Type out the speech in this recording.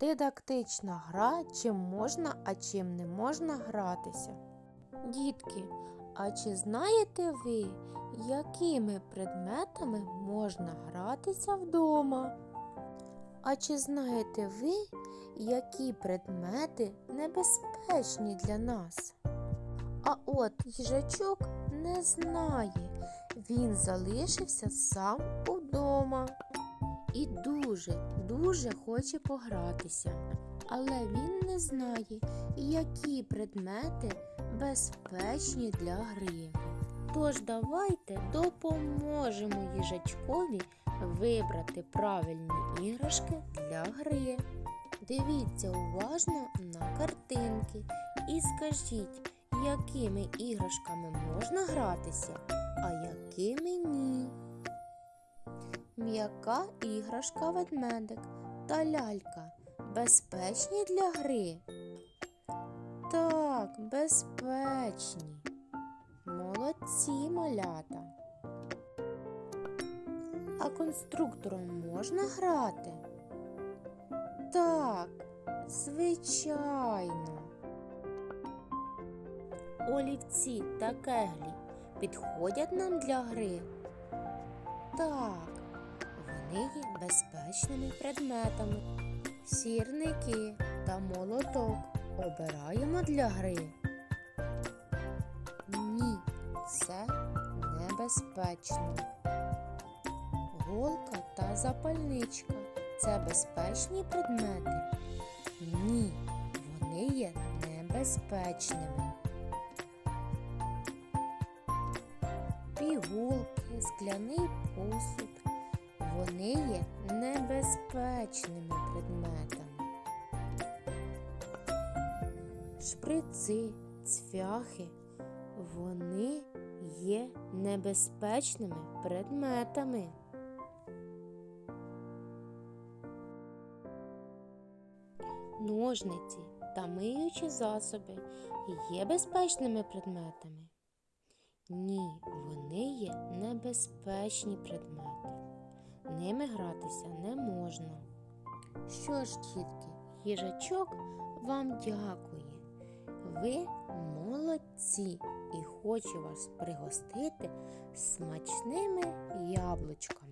Дидактична гра, чим можна, а чим не можна гратися. Дітки, а чи знаєте ви, якими предметами можна гратися вдома? А чи знаєте ви, які предмети небезпечні для нас? А от їжачок не знає. Він залишився сам удома і дуже, дуже хоче погратися. Але він не знає, які предмети безпечні для гри. Тож давайте допоможемо їжачкові вибрати правильні іграшки для гри. Дивіться уважно на картинки і скажіть, якими іграшками можна гратися, а якими ні. М'яка іграшка ведмедик та лялька безпечні для гри? Так, безпечні. Молодці малята. А конструктором можна грати? Так, звичайно. Олівці та кеглі підходять нам для гри? Так, вони безпечними предметами. Сірники та молоток обираємо для гри. Ні, це небезпечно. Голка та запальничка це безпечні предмети? Ні, вони є небезпечними. Пігулки, скляний посуд. Вони є небезпечними предметами. Шприци, цвяхи. Вони є небезпечними предметами. Ножниці та миючі засоби є безпечними предметами. Ні, вони є небезпечні предмети. Ними гратися не можна. Що ж, дітки, їжачок вам дякує. Ви молодці і хочу вас пригостити смачними яблучками.